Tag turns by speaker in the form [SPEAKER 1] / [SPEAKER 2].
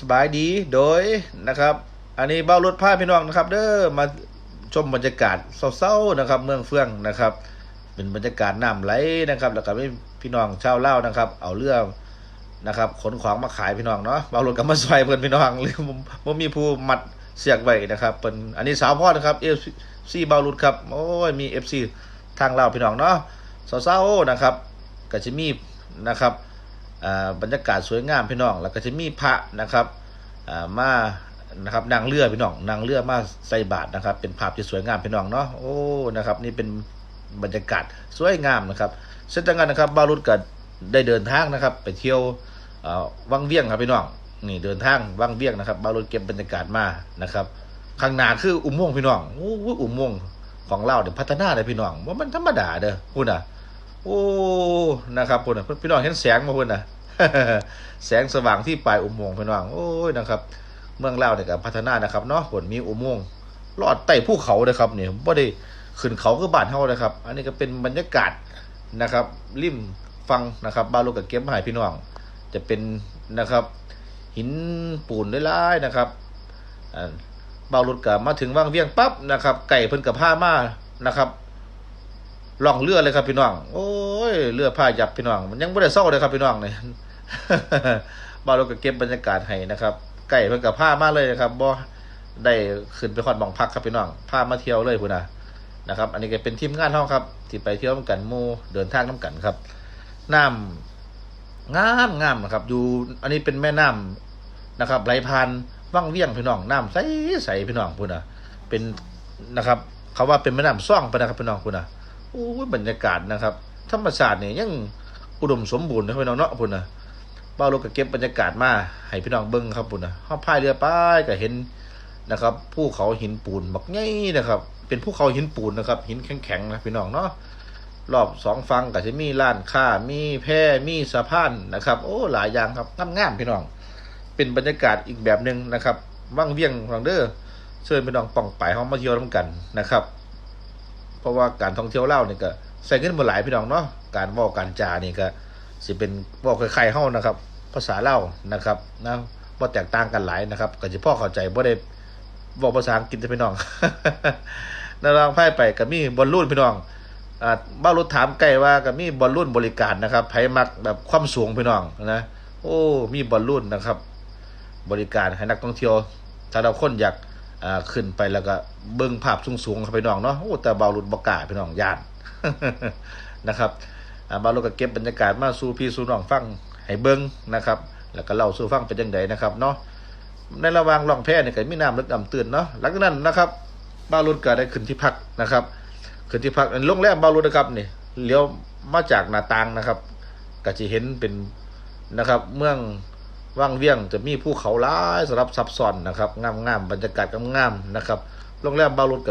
[SPEAKER 1] สบายดีโดยนะครับ อันนี้เบ้ารถผ้าพี่น้องนะครับ เด้อมาชมบรรยากาศเศร้าๆนะครับ เมืองเฟื่องนะครับ เป็นบรรยากาศน้ำไหลนะครับ แล้วก็พี่น้องชาวเล่านะครับ เอาเรือนะครับขนของมาขายพี่น้องเนาะเบารถก็มาซอยเพิ่นพี่น้องหรือบ่มีผู้มัดเสียกไว้นะครับเป็นอันนี้สาวพ่อนะครับเอฟซีเบารถครับโอ้ยมีเอฟซีทางเล่าพี่น้องเนาะเศร้าๆนะครับก็จะมีนะครับ บรรยากาศสวยงามพี่น้อง แล้วก็จะมีพระนะครับมานะครับนางเรือพี่น้องนางเรือมาใส่บาตรนะครับ เป็นภาพที่สวยงามพี่น้องเนาะโอ้นะครับ นี่เป็นบรรยากาศสวยงามนะครับเช่นเดียวกันนะครับบารุษก็ได้เดินทางนะครับ ไปเที่ยววังเวียงครับพี่น้องนี่เดินทางวังเวียงนะครับบารุษเก็บบรรยากาศมานะครับข้างหน้าคืออุโมงค์พี่น้องโอ้อุโมงค์ของเราเดี๋ยวพัฒนาเลยพี่น้องว่ามันธรรมดาเด้อคุณอะ โอ้นะครับคุณอะพี่น้องเห็นแสงมาคุณอะแสงสว่างที่ปลายอุโมงค์พี่น้องโอ้ยนะครับ เมืองลาวเนี่ยก็พัฒนานะครับเนาะผลมีอุโมงค์ลอดใต้ภูเขาเลยครับเนี่ยบ่ได้ขึ้นเขาคือบ้านเฮาเลยครับ อันนี้ก็เป็นบรรยากาศนะครับ ริมฟังนะครับบานลูกกับเก็บมาให้พี่น้อง จะเป็นนะครับ หินปูนหลายๆนะครับอ่าบ่าวรถกับมาถึงวังเวียงปั๊บนะครับ ไก่เพิ่นกับผ้ามานะครับ ล่องเรือเลยครับพี่น้อง โอ้ยเรือผ้าหยับพี่น้อง มันยังไม่ได้เศร้าเลยครับพี่น้องเนี่ยบ่าวรถก็เก็บบรรยากาศให้นะครับไก่เพิ่นกับผ้ามาเลยนะครับบ่ได้ขึ้นไปขอดมองพักครับพี่น้องผ้ามาเที่ยวเลยพุ่นนะนะครับ อันนี้ก็เป็นทีมงานเฮาครับที่ไปเที่ยวกันมู่เดินทางนํกันครับน้ำงามงามนะครับอยู่อันนี้เป็นแม่น้ำนะครับไหลผ่านว่างเวียงพี่น้องน้ำใสใสพี่น้องพุ่นน่ะเป็นนะครับ เขาว่าเป็นแม่น้ำซ่องไปนะครับพี่น้องพุ่นน่ะ โอ้ยบรรยากาศนะครับ ธรรมชาติเนี่ยยังอุดมสมบูรณ์นะพี่น้องเนาะพุ่นนะเป้าโลกก็เก็บบรรยากาศมาให้พี่น้องเบิ่งครับพุ่นนะเฮาพายเรือไปก็เห็นนะครับภูเขาหินปูนบักใหญ่นะครับ เป็นภูเขาหินปูนนะครับ หินแข็งๆนะพี่น้องเนาะรอบสองฝั่งก็จะมีร้านค้ามีแพ่มีสะพานนะครับ โอ้หลายอย่างครับงามๆพี่น้อง เป็นบรรยากาศอีกแบบหนึ่งนะครับว่างเวียงฟังเด้อเชิญพี่น้องป่องไปเฮามาเที่ยวนํกันนะครับ เพราะว่าการท่องเที่ยวเล่าวนี่ยก็ใส่เงินบ่หลายพี่น้องเนาะการว้าการจานี่ก็สิเป็นบอกคล้ายๆเฮานะครับ ภาษาเล่านะครับนะบ่าแตกต่างกันหลายนะครับก็สิพ่อเข้าใจบ่าได้บอกภาษาอังกฤษเด้อพี่น้องนารางไพ่ไปก็มีบอลลูนพี่น้องอ่าบ้ารถถามใกล้ว่าก็มีบอลลูนบริการนะครับไผมักแบบความสูงพี่น้องนะโอ้มีบอลลูนนะครับ บริการให้นักท่องเที่ยวถ้าเราคนอยาก อ่าขึ้นไปแล้วก็เบิ่งภาพสูงๆครับพี่น้องเนาะโอ้แต่บอลลูนบ่กาพี่น้องย่านนะครับอ่าบาโลก็เก็บบรรยากาศมาสู่พี่สู่น้องฟังให้เบิ้งนะครับ แล้วก็เล่าสู่ฟังเป็นจังไดนะครับเนาะในระหว่างล่องแพเนี่ยก็มีน้ำลึกดำตื่นเนาะหลังจากนั้นนะครับบาลุนก็ได้ขึ้นที่พักนะครับขึ้นที่พักอันโรงแรมบาลุนนะครับนี่เลี้ยวมาจากหน้าต่างนะครับ ก็จะเห็นเป็นนะครับ เมือง ว่างเวียงจะมีภูเขาหลายสำหรับซับซ้อนนะครับงามๆบรรยากาศงามๆนะครับโรงแรมบาลุนกับ